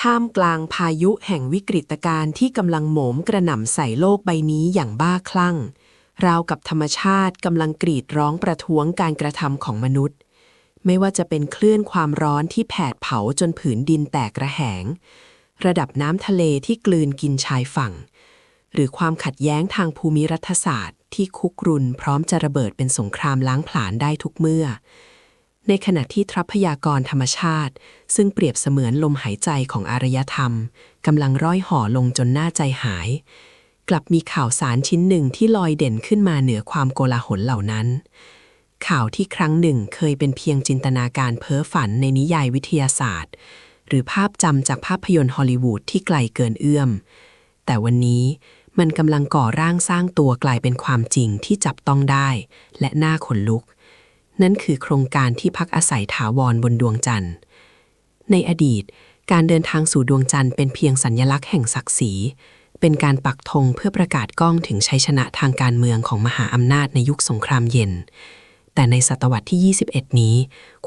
ท่ามกลางพายุแห่งวิกฤตการณ์ที่กำลังโหมมกระหน่ำใส่โลกใบนี้อย่างบ้าคลั่ง ราวกับธรรมชาติกำลังกรีดร้องประท้วงการกระทำของมนุษย์ ไม่ว่าจะเป็นคลื่นความร้อนที่แผดเผาจนผืนดินแตกระแหง ระดับน้ำทะเลที่กลืนกินชายฝั่ง หรือความขัดแย้งทางภูมิรัฐศาสตร์ ที่คุกรุนพร้อมจะระเบิดเป็นสงครามล้างผลาญได้ทุกเมื่อ ในขณะที่ทรัพยากรธรรมชาติ ซึ่งเปรียบเสมือนลมหายใจของอารยธรรมกำลังร้อยห่อลงจนหน่าใจหาย กลับมีข่าวสารชิ้นหนึ่งที่ลอยเด่นขึ้นมาเหนือความโกลาหลเหล่านั้น ข่าวที่ครั้งหนึ่งเคยเป็นเพียงจินตนาการเพ้อฝันในนิยายวิทยาศาสตร์ หรือภาพจำจากภาพยนตร์ฮอลลีวูดที่ไกลเกินเอื้อม แต่วันนี้มันกำลังก่อร่างสร้างตัวกลายเป็นความจริงที่จับต้องได้ และน่าขนลุก นั่นคือโครงการที่พักอาศัยถาวรบนดวงจันทร์ ในอดีต การเดินทางสู่ดวงจันทร์เป็นเพียงสัญญลักษณ์แห่งศักดิ์ศรี เป็นการปักธงเพื่อประกาศก้องถึงชัยชนะทางการเมืองของมหาอำนาจในยุคสงครามเย็น แต่ในศตวรรษที่ 21 นี้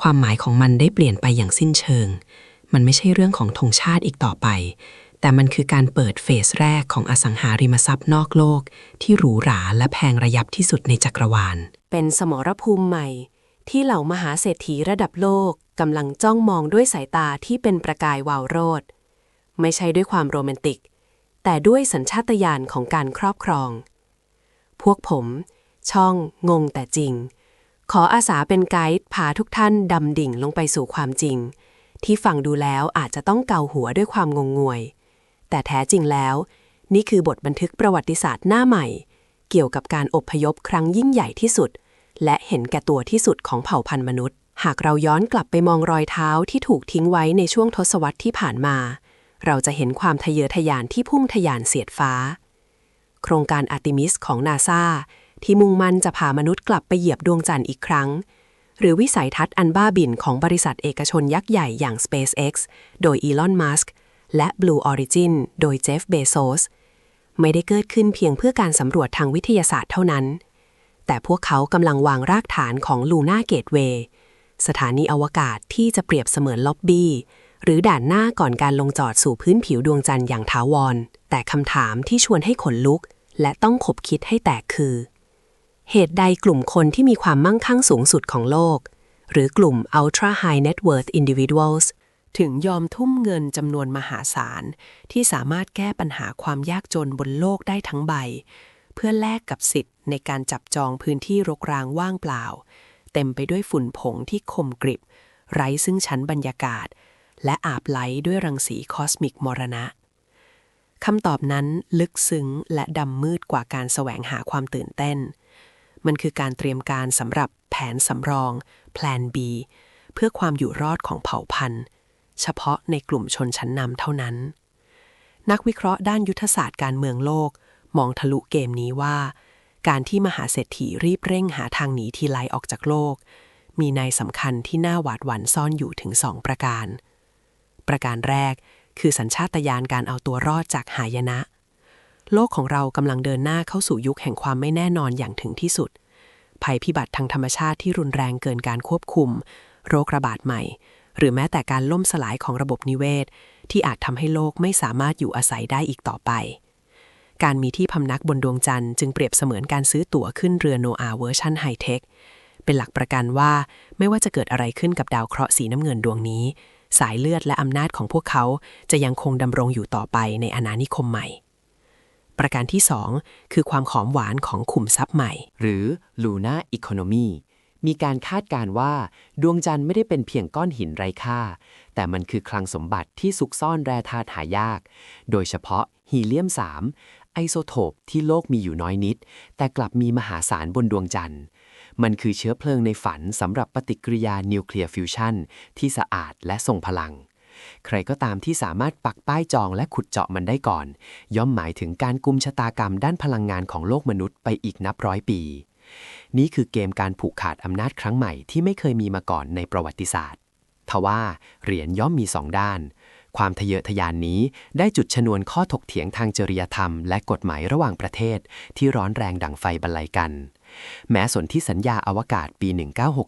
ความหมายของมันได้เปลี่ยนไปอย่างสิ้นเชิง มันไม่ใช่เรื่องของธงชาติอีกต่อไป แต่มันคือการเปิดเฟสแรกของอสังหาริมทรัพย์นอกโลก ที่หรูหราและแพงระยับที่สุดในจักรวาล เป็นสมรภูมิใหม่ ที่เหล่ามหาเศรษฐีระดับโลกกำลังจ้องมองด้วยสายตาที่เป็นประกายวาวโรด ไม่ใช่ด้วยความโรแมนติก แต่ด้วยสัญชาตญาณของการครอบครอง พวกผม ช่องงงแต่จริง ขออาสาเป็นไกด์พาทุกท่านดำดิ่งลงไปสู่ความจริง ที่ฟังดูแล้วอาจจะต้องเกาหัวด้วยความงงงวย แต่แท้จริงแล้ว นี่คือบทบันทึกประวัติศาสตร์หน้าใหม่ เกี่ยวกับการอบพยพครั้งยิ่งใหญ่ที่สุด และเห็นแก่ตัวที่สุดของเผ่าพันธุ์มนุษย์ หากเราย้อนกลับไปมองรอยเท้าที่ถูกทิ้งไว้ในช่วงทศวรรษที่ผ่านมา เราจะเห็นความทะเยอทะยานที่พุ่งทะยานเสียดฟ้า โครงการอาร์ติมิสของนาซาที่มุ่งมั่นจะพามนุษย์กลับไปเหยียบดวงจันทร์อีกครั้ง หรือวิสัยทัศน์อันบ้าบิ่นของบริษัทเอกชนยักษ์ใหญ่อย่าง SpaceX โดยอีลอนมัสก์และ Blue Origin โดยเจฟเบโซสไม่ได้เกิดขึ้นเพียงเพื่อการสำรวจทางวิทยาศาสตร์เท่านั้น แต่พวกเขากำลังวางรากฐานของลูน่าเกตเวย์สถานีอวกาศที่จะเปรียบเสมือนล็อบบี้ หรือด่านหน้าก่อนการลงจอดสู่พื้นผิวดวงจันทร์อย่างถาวร แต่คำถามที่ชวนให้ขนลุก และต้องขบคิดให้แตกคือ เหตุใดกลุ่มคนที่มีความมั่งคั่งสูงสุดของโลก หรือกลุ่ม ultra high net worth individuals ถึงยอมทุ่มเงินจำนวนมหาศาล ที่สามารถแก้ปัญหาความยากจนบนโลกได้ทั้งใบ เพื่อแลกกับสิทธิ์ในการจับจองพื้นที่รกร้างว่างเปล่า เต็มไปด้วยฝุ่นผงที่คมกริบ ไร้ซึ่งชั้นบรรยากาศ และอาบไหลด้วยรังสีคอสมิกมรณะคำตอบนั้นลึกซึ้งและดำมืดกว่าการแสวงหาความตื่นเต้น มันคือการเตรียมการสำหรับแผนสำรอง แพลน B เพื่อความอยู่รอดของเผ่าพันธุ์ เฉพาะในกลุ่มชนชั้นนำเท่านั้น นักวิเคราะห์ด้านยุทธศาสตร์การเมืองโลก มองทะลุเกมนี้ว่า การที่มหาเศรษฐีรีบเร่งหาทางหนีทีไลออกจากโลก มีในสำคัญที่น่าหวาดหวั่นซ่อนอยู่ถึงสองประการ ประการแรกคือสัญชาตญาณการเอาตัวรอดจากหายนะ โลกของเรากำลังเดินหน้าเข้าสู่ยุคแห่งความไม่แน่นอนอย่างถึงที่สุด ภัยพิบัติทางธรรมชาติที่รุนแรงเกินการควบคุม โรคระบาดใหม่ หรือแม้แต่การล่มสลายของระบบนิเวศ ที่อาจทำให้โลกไม่สามารถอยู่อาศัยได้อีกต่อไป การมีที่พำนักบนดวงจันทร์จึงเปรียบเสมือนการซื้อตั๋วขึ้นเรือโนอาเวอร์ชันไฮเทค เป็นหลักประกันว่าไม่ว่าจะเกิดอะไรขึ้นกับดาวเคราะห์สีน้ำเงินดวงนี้ สายเลือดและอำนาจของพวกเขาจะยังคงดำรงอยู่ต่อไปในอาณานิคมใหม่ ประการที่ 2 คือความหอมหวานของขุมทรัพย์ใหม่ หรือ Luna Economy มีการคาดการณ์ว่า ดวงจันทร์ไม่ได้เป็นเพียงก้อนหินไร้ค่า แต่มันคือคลังสมบัติที่ซุกซ่อนแร่ธาตุหายาก โดยเฉพาะฮีเลียม 3 ไอโซโทปที่โลกมีอยู่น้อยนิด แต่กลับมีมหาศาลบนดวงจันทร์ มันคือเชื้อเพลิงในฝันสำหรับปฏิกิริยานิวเคลียร์ฟิวชันที่สะอาดและทรงพลัง ใครก็ตามที่สามารถปักป้ายจองและขุดเจาะมันได้ก่อน ย่อมหมายถึงการกุมชะตากรรมด้านพลังงานของโลกมนุษย์ไปอีกนับร้อยปี นี่คือเกมการผูกขาดอำนาจครั้งใหม่ที่ไม่เคยมีมาก่อนในประวัติศาสตร์ทว่าเหรียญย่อมมีสองด้าน ความทะเยอทะยานนี้ได้จุดชนวนข้อถกเถียงทางจริยธรรม และกฎหมายระหว่างประเทศ ที่ร้อนแรงดั่งไฟบรรลัยกัน แม้สนธิสัญญาอวกาศปี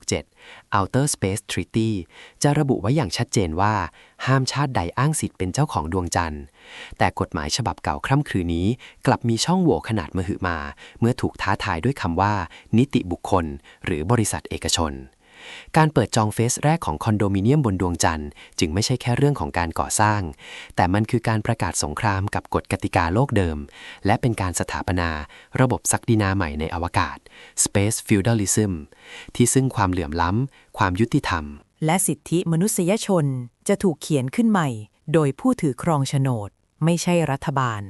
1967 Outer Space Treaty จะระบุไว้อย่างชัดเจนว่า ห้ามชาติใดอ้างสิทธิ์เป็นเจ้าของดวงจันทร์ แต่กฎหมายฉบับเก่าคร่ำครือนี้ กลับมีช่องโหว่ขนาดมหึมา เมื่อถูกท้าทายด้วยคำว่า นิติบุคคล หรือบริษัทเอกชน การเปิดจองเฟสแรกของคอนโดมิเนียมบนดวงจันทร์ จึงไม่ใช่แค่เรื่องของการก่อสร้าง แต่มันคือการประกาศสงครามกับกฎกติกาโลกเดิม และเป็นการสถาปนาระบบศักดินาใหม่ในอวกาศ Space Feudalism ที่ซึ่งความเหลื่อมล้ำ ความยุติธรรม และสิทธิมนุษยชนจะถูกเขียนขึ้นใหม่ โดยผู้ถือครองโฉนด ไม่ใช่รัฐบาล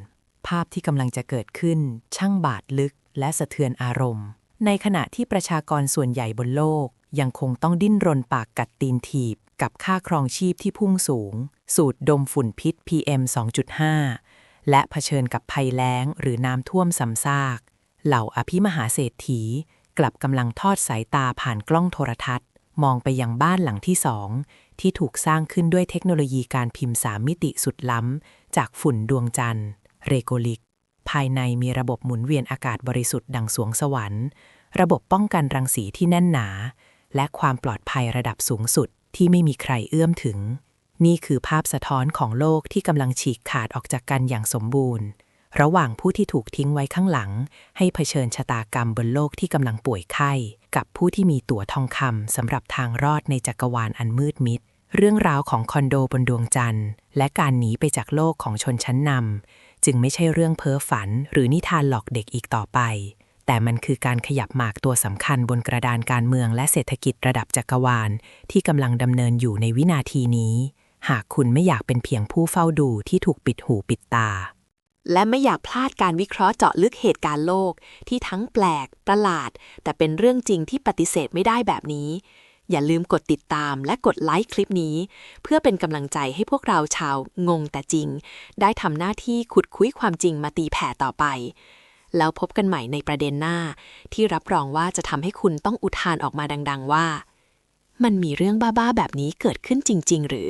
ภาพที่กำลังจะเกิดขึ้น ช่างบาดลึกและสะเทือนอารมณ์ ในขณะที่ประชากรส่วนใหญ่บนโลก ยังคงต้องดิ้นรนปากกัดตีนถีบ กับค่าครองชีพที่พุ่งสูง สูดดมฝุ่นพิษ PM 2.5 และเผชิญกับภัยแล้งหรือน้ำท่วมซ้ำซาก เหล่าอภิมหาเศรษฐี กลับกำลังทอดสายตาผ่านกล้องโทรทัศน์ มองไปยังบ้านหลังที่สอง ที่ถูกสร้างขึ้นด้วยเทคโนโลยีการพิมพ์สามมิติสุดล้ำ จากฝุ่นดวงจันทร์ เรโกลิก ภายในมีระบบหมุนเวียนอากาศบริสุทธิ์ดังสวงสวรรค์ ระบบป้องกันรังสีที่แน่นหนา และความปลอดภัยระดับสูงสุดที่ไม่มีใครเอื้อมถึง นี่คือภาพสะท้อนของโลกที่กำลังฉีกขาดออกจากกันอย่างสมบูรณ์ ระหว่างผู้ที่ถูกทิ้งไว้ข้างหลัง ให้เผชิญชะตากรรมบนโลกที่กำลังป่วยไข้ กับผู้ที่มีตั๋วทองคำสำหรับทางรอดในจักรวาลอันมืดมิด เรื่องราวของคอนโดบนดวงจันทร์ และการหนีไปจากโลกของชนชั้นนำจึงไม่ใช่เรื่องเพ้อฝันหรือนิทานหลอกเด็กอีกต่อไป แต่มันคือการขยับหมากตัวสำคัญบนกระดานการเมืองและเศรษฐกิจระดับจักรวาล ที่กำลังดำเนินอยู่ในวินาทีนี้ หากคุณไม่อยากเป็นเพียงผู้เฝ้าดูที่ถูกปิดหูปิดตา และไม่อยากพลาดการวิเคราะห์เจาะลึกเหตุการณ์โลก ที่ทั้งแปลก ประหลาด แต่เป็นเรื่องจริงที่ปฏิเสธไม่ได้แบบนี้ อย่าลืมกดติดตามและกดไลค์คลิปนี้ เพื่อเป็นกำลังใจให้พวกเราชาวงงแต่จริง ได้ทำหน้าที่ขุดคุ้ยความจริงมาตีแผ่ต่อไป แล้วพบกันใหม่ในประเด็นหน้า ที่รับรองว่าจะทำให้คุณต้องอุทานออกมาดัง ๆ ว่า มันมีเรื่องบ้าๆแบบนี้เกิดขึ้นจริง ๆ หรือ